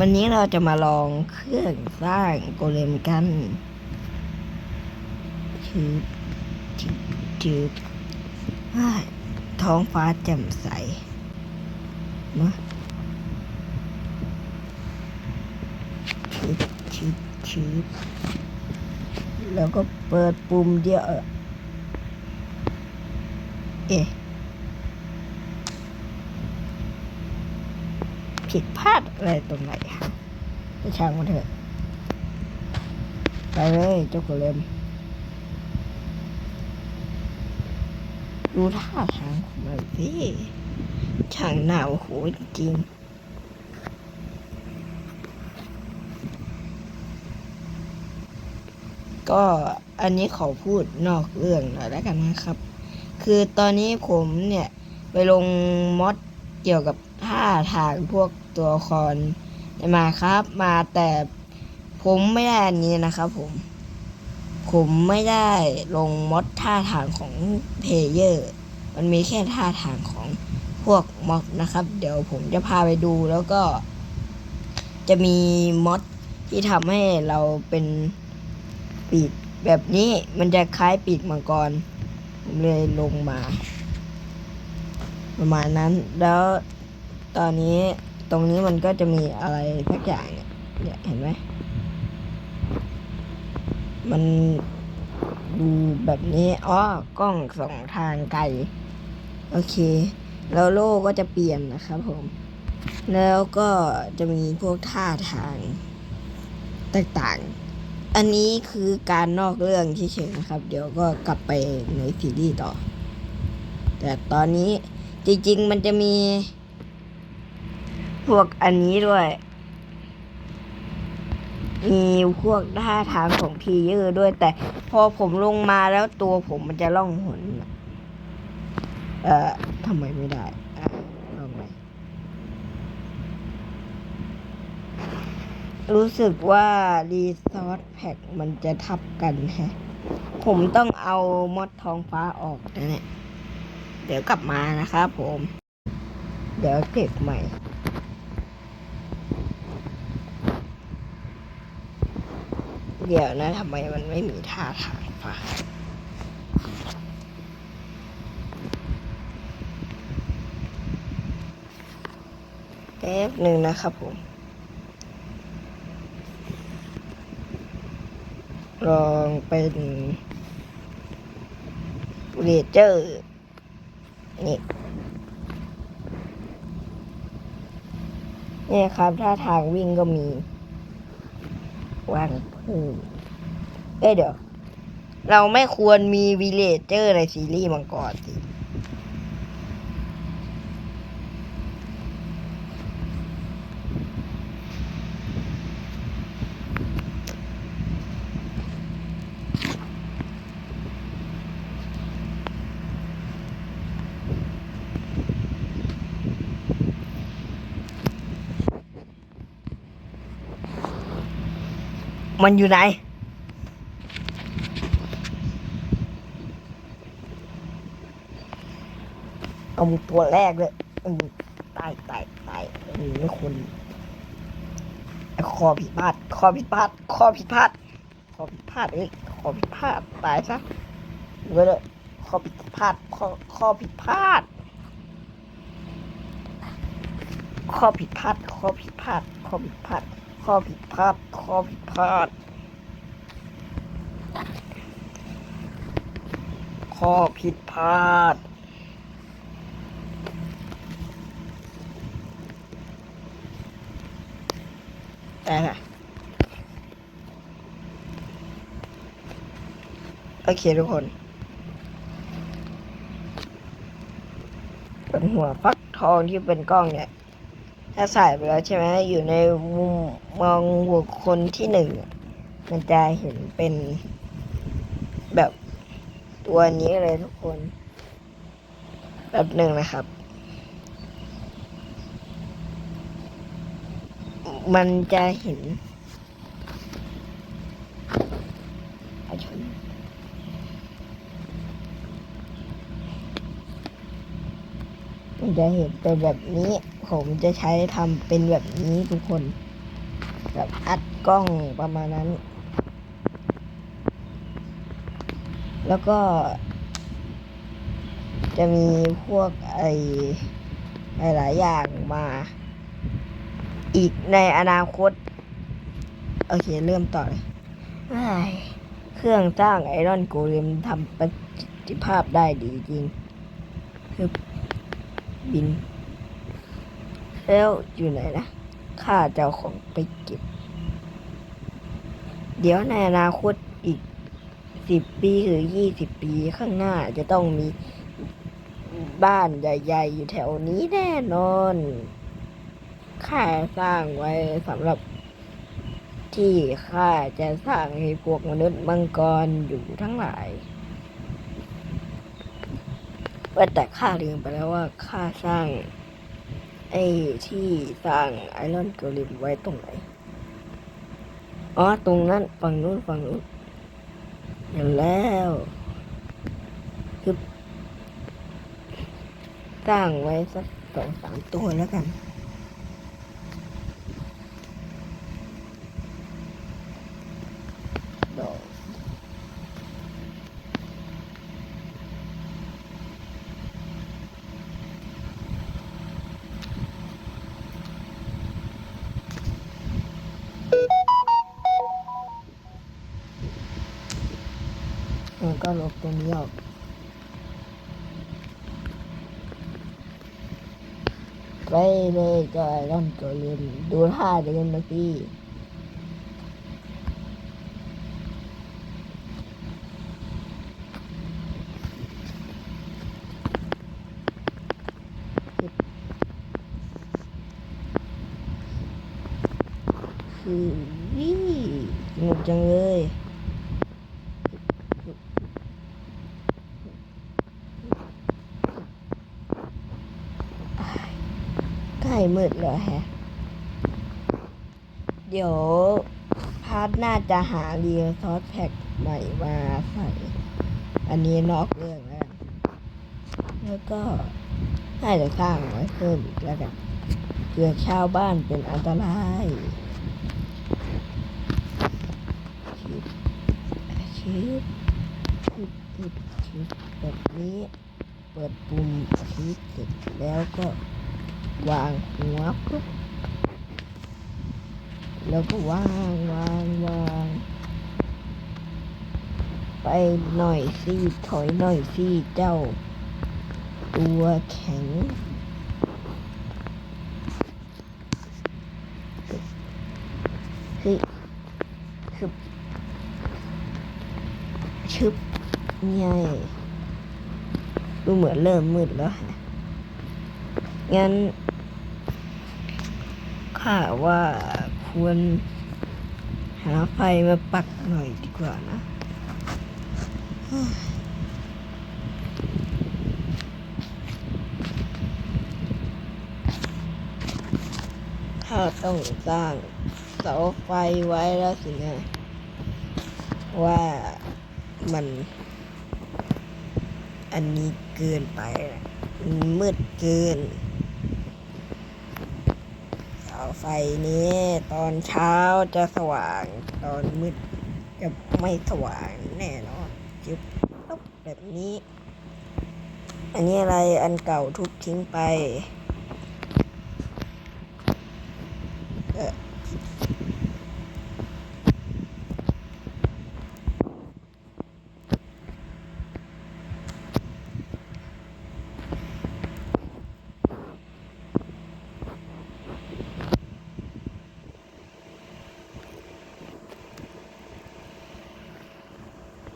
วันนี้เราจะมาลองเครื่องสร้างโกเลมกันชืบชืบชืบอ้ายท้องฟ้าแจ่มใสมาชืบชืบชืบแล้วก็เปิดปุ่มเดียว เอ๊ะ ผิดพลาดอะไรตรงไหนคะช่างมันเถอะ ไปเลยเจ้าโกเลมดูท่าทางของมันสิช่างหนาวโหจริงก็อันนี้ขอพูดนอกเรื่องหน่อยแล้วกันนะครับ คือตอนนี้ผมเนี่ย ไปลงมอดเกี่ยวกับท่าทางพวก ตัวละครมาครับ มาแต่ผมไม่ได้อันนี้นะครับผม ผมไม่ได้ลงมอดท่าทางของเพลเยอร์ มันมีแค่ท่าทางของพวกม็อดนะครับ เดี๋ยวผมจะพาไปดูแล้วก็ จะมีมอดที่ทำให้เราเป็นปีกแบบนี้มันจะคล้ายปีกมังกร ผมเลยลงมา ประมาณนั้นแล้วตอนนี้ ตรงนี้มันก็จะมีอะไรสักอย่างเนี่ยเนี่ยเห็นไหม มันดูแบบนี้อ๋อกล้องสองทางไกล โอเค แล้วโล่ก็จะเปลี่ยนนะครับผม แล้วก็จะมีพวกท่าทางต่างๆ อันนี้คือการนอกเรื่องเฉยๆนะครับ เดี๋ยวก็กลับไปในซีรีส์ต่อ แต่ตอนนี้จริงๆมันจะมี พวกอันนี้ด้วย มีพวกท่าทางของพีเยอร์ด้วยแต่พอผมลงมาแล้วตัวผมมันจะล่องหนเอ่อทำไมไม่ได้อะลองไหมรู้สึกว่ารีซอสแพ็กมันจะทับกันฮะผมต้องเอามอดทองฟ้าออกนะเนี่ย เดี๋ยวกลับมานะครับผม เดี๋ยวเก็บใหม่ เดี๋ยวนะทำไมมันไม่มีท่าทางฟ้าแป๊บหนึ่งนะครับผม ลองเป็นเรเจอร์นี่นี่ครับ ถ้าทางวิ่งก็มีวาง เอ้ยเดี๋ยว เราไม่ควรมีวิเลเจอร์ในซีรีส์มังกรสิ มันอยู่ไหน เอามึงตัวแรกเลยตายตายตายมึงไม่ควรไอ้คอผิดพลาดคอผิดพลาดคอผิดพลาดคอผิดพลาดเอ้ยคอผิดพลาดตายซะเว้ยเลยคอผิดพลาดคอคอผิดพลาดข้อผิดพลาดข้อผิดพลาดข้อผิดพลาด ข้อผิดพลาดข้อผิดพลาด ข้อผิดพลาด แต่ไงโอเคทุกคนเป็นหัวฟักทองที่เป็นกล้องเนี่ย ถ้าใส่ไปแล้วใช่ไหมอยู่ในมุมมองบุคคลที่หนึ่งมันจะเห็นเป็นแบบตัวนี้เลยทุกคน แบบหนึ่งนะครับ มันจะเห็นอาชนมันจะเห็นเป็นแบบนี้ ผมจะใช้ทำเป็นแบบนี้ทุกคน แบบอัดกล้องประมาณนั้น แล้วก็ จะมีพวกไอ้หลายๆอย่างมา อีกในอนาคต โอเค เริ่มต่อเลยเอ้ยเครื่องสร้างไอรอนโกเลมทำประสิทธิภาพได้ดีจริงคือบิน แล้วอยู่ไหนนะข้าจะเอาของไปเก็บ เดี๋ยวในอนาคตอีกสิบปีหรือยี่สิบปีข้างหน้าจะต้องมีบ้านใหญ่ๆอยู่แถวนี้แน่นอนข้าสร้างไว้สำหรับที่ข้าจะสร้างให้พวกมนุษย์มังกรอยู่ทั้งหลายว่าแต่ข้าลืมไปแล้วว่าข้าสร้าง ไอ้ที่สร้างไอรอนเกลิมไว้ตรงไหน อ๋อ ตรงนั้น ฝั่งนู้น ฝั่งนู้นเห็นแล้วคือสร้างไว้สักสองสามตัวแล้วกัน มันก็ลบตรงนี้ออกไปเลยก็ไอรอนโกเลมดูท่าเดินเมาสิคือวิ่งสนุกจังเลย ใกล้มืดแล้วแฮะ เดี๋ยวพาร์ทน่าจะหาเรียซอสแพ็กใหม่มาใส่ อันนี้นอกเรื่องแล้ว แล้วก็น่าจะสร้างไว้เพิ่มอีกแล้วกันเผื่อชาวบ้านเป็นอันตรายชิบชิบชิบชิบชิบแบบนี้ เปิดปุ่มชิปเสร็จแล้วก็ วางหัวปุ๊บแล้วก็วางวางวางไปหน่อยสิถอยหน่อยสิเจ้า ตัวแข็งเฮ้ยชึบชึบไงดูเหมือนเริ่มมืดแล้วฮะงั้น ข้าว่าควรหาไฟมาปักหน่อยดีกว่านะข้าต้องสร้างเสาไฟไว้แล้วสินะว่ามัน อันนี้เกินไป มืดเกิน ไฟนี้ ตอนเช้าจะสว่าง ตอนมืดจะไม่สว่างแน่นอนจึบปุ๊บแบบนี้ อันนี้อะไรอันเก่าทุบทิ้งไป เออ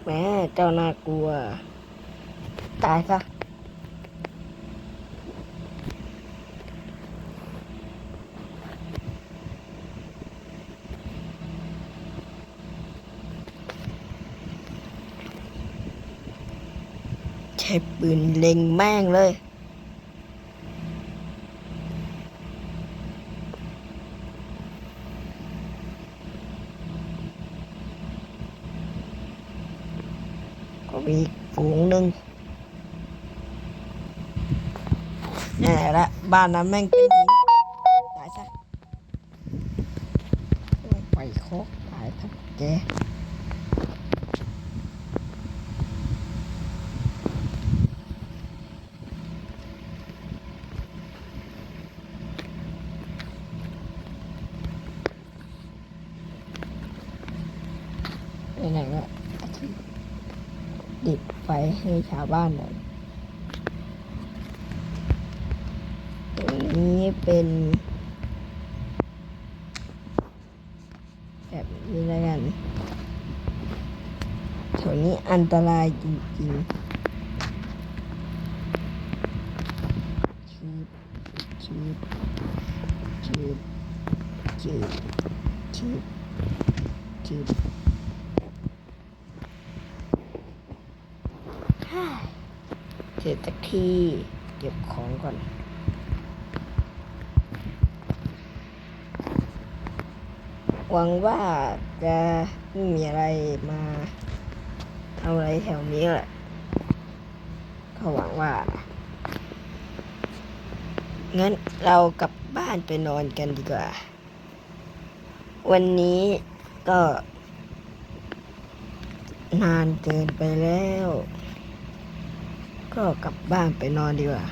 แหม่เจ้าน่ากลัว ตายซะใช้ปืนเล็งแม่งเลย อีกฝูงหนึ่งแน่ละบ้านนั้นแม่งเป็นหินตายซะไปโคกตายทั้งแกไปไหนก็อาทิตย์ดิบไฟ ให้ชาวบ้านหน่อยตรงนี้เป็นแบบนี้แล้วกันแถวนี้อันตรายจริงๆชืบชืบชืบชืบชืบชืบฮ่า เสร็จสักทีเก็บของก่อนหวังว่าจะไม่มีอะไรมาทำอะไรแถวนี้แหละก็หวังว่างั้นเรากลับบ้านไปนอนกันดีกว่า วันนี้ก็ นานเกินไปแล้ว ก็กลับบ้านไปนอนดีกว่า